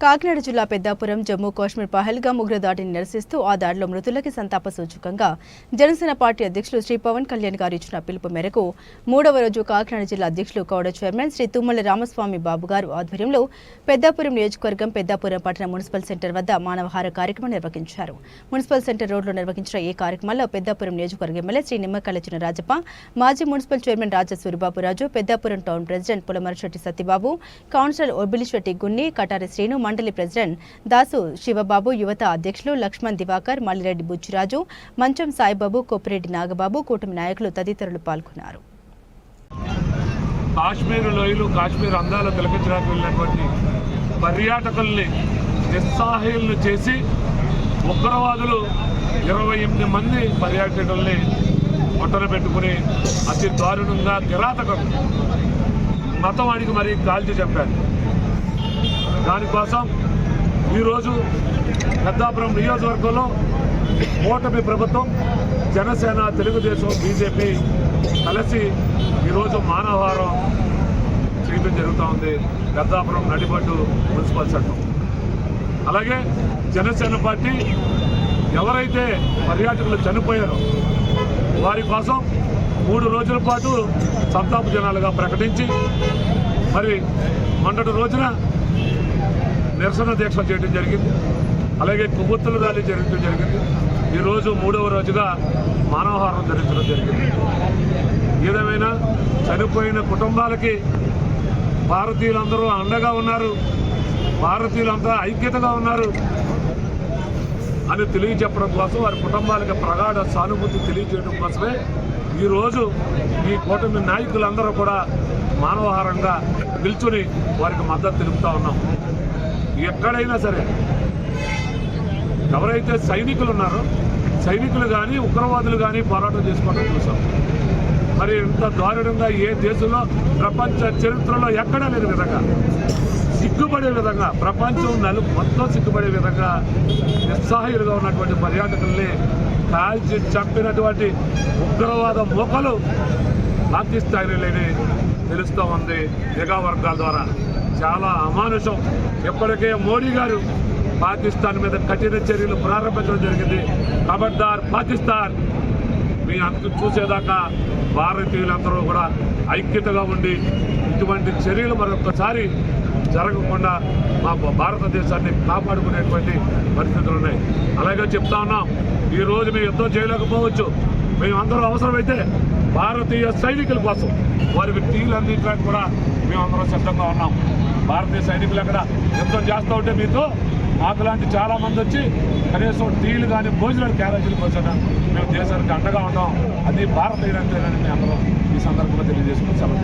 కాకినాడ జిల్లా పెద్దాపురం జమ్మూ కాశ్మీర్ పహల్గా ఉగ్ర దాడిని నిరసిస్తూ ఆ దాడిలో మృతులకి సంతాప సూచకంగా జనసేన పార్టీ అధ్యక్షులు శ్రీ పవన్ కళ్యాణ్ గారు ఇచ్చిన పిలుపు మేరకు మూడవ రోజు కాకినాడ జిల్లా అధ్యక్షులు కౌడ చైర్మన్ శ్రీ తుమ్మల రామస్వామి బాబు గారు ఆధ్వర్యంలో పెద్దాపురం నియోజకవర్గం పెద్దాపురం పట్టణ మున్సిపల్ సెంటర్ వద్ద మానవహార కార్యక్రమం నిర్వహించారు. మున్సిపల్ సెంటర్ రోడ్లో నిర్వహించిన ఈ కార్యక్రమంలో పెద్దాపురం నియోజకవర్గ ఎమ్మెల్యే శ్రీ నిమ్మకల్ల చిన్న రాజప్ప మాజీ municipal chairman Raja Suribaburaju Peddapuram town president Pulamarasetti Satyababu councillor Obilisetti Gunni Katari Srinu మండలి ప్రెసిడెంట్ దాసు శివబాబు యువత అధ్యక్షులు లక్ష్మణ్ దివాకర్ మల్లిరెడ్డి బుచ్చిరాజు మంచం సాయిబాబు కొప్పిరెడ్డి నాగబాబు కూటమి నాయకులు తదితరులు పాల్గొన్నారు. కాశ్మీర్ లోయలు కాశ్మీర్ అందాలు తిలకించడానికి వెళ్ళినటువంటి పర్యాటకుల్ని నిస్సాహీలను చేసి ఉగ్రవాదులు ఇరవై ఎనిమిది మంది పర్యాటకుల్ని ఒట్టన పెట్టుకుని అతి దారుణంగా కిరాతకం మతవాడికి మరి కాల్చి చెప్పారు దానికోసం ఈరోజు పెద్దాపురం నియోజకవర్గంలో ఓటమి ప్రభుత్వం జనసేన తెలుగుదేశం బీజేపీ కలిసి ఈరోజు మానవహారం చేయడం జరుగుతూ ఉంది. పెద్దాపురం నడిబడ్డు మున్సిపల్ చట్టం. అలాగే జనసేన పార్టీ ఎవరైతే పర్యాటకులు చనిపోయారో వారి కోసం మూడు రోజుల పాటు సంతాప జనాలుగా ప్రకటించి మరి మొన్నటి రోజున నిరసన దీక్ష చేయడం జరిగింది. అలాగే కొవ్వొత్తుల దాడి జరగడం జరిగింది. ఈరోజు మూడవ రోజుగా మానవహారం జరగడం జరిగింది. ఏదేమైనా చనిపోయిన కుటుంబాలకి భారతీయులందరూ అండగా ఉన్నారు. భారతీయులంతా ఐక్యతగా ఉన్నారు అని తెలియజెప్పడం కోసం వారి కుటుంబాలకి ప్రగాఢ సానుభూతి తెలియజేయడం కోసమే ఈరోజు ఈ కూటమి నాయకులందరూ కూడా మానవహారంగా నిల్చుని వారికి మద్దతు తెలుపుతా ఉన్నాం. ఎక్కడైనా సరే ఎవరైతే సైనికులు ఉన్నారో సైనికులు కానీ ఉగ్రవాదులు కానీ పోరాటం చేసుకోవడం చూసాం. మరి ఇంత దారుణంగా ఏ దేశంలో ప్రపంచ చరిత్రలో ఎక్కడా లేని విధంగా సిగ్గుపడే విధంగా ప్రపంచం నలు మొత్తం సిగ్గుపడే విధంగా నిస్సహాయులుగా ఉన్నటువంటి పర్యాటకుల్ని కాల్చి చంపినటువంటి ఉగ్రవాద మొక్కలు పాకిస్తానీలని తెలుస్తూ ఉంది నిఘా వర్గాల ద్వారా. చాలా అమానుషం. ఇప్పటికే మోడీ గారు పాకిస్తాన్ మీద కఠిన చర్యలు ప్రారంభించడం జరిగింది. ఖబర్దార్ పాకిస్తాన్. మీ అంతు చూసేదాకా భారతీయులందరూ కూడా ఐక్యతగా ఉండి ఇటువంటి చర్యలు మరొకసారి జరగకుండా మా భారతదేశాన్ని కాపాడుకునేటువంటి పరిస్థితులు ఉన్నాయి. అలాగే చెప్తా ఉన్నాం ఈరోజు మేము యుద్ధం చేయలేకపోవచ్చు మేము అందరూ అవసరమైతే భారతీయ సైనికుల కోసం వారికి టీలు అందించడానికి కూడా మేము అందరం సిద్ధంగా ఉన్నాం. భారతీయ సైనికులు అక్కడ యుద్ధం చేస్తూ ఉంటే మీతో మాకు లాంటి చాలామంది వచ్చి కనీసం టీలు కానీ భోజనాలు క్యారేజీలు కోసం మేము దేశానికి అండగా ఉన్నాం అది భారతీయులంతేనని మేము అందరం ఈ సందర్భంగా తెలియజేసుకుని సెలవు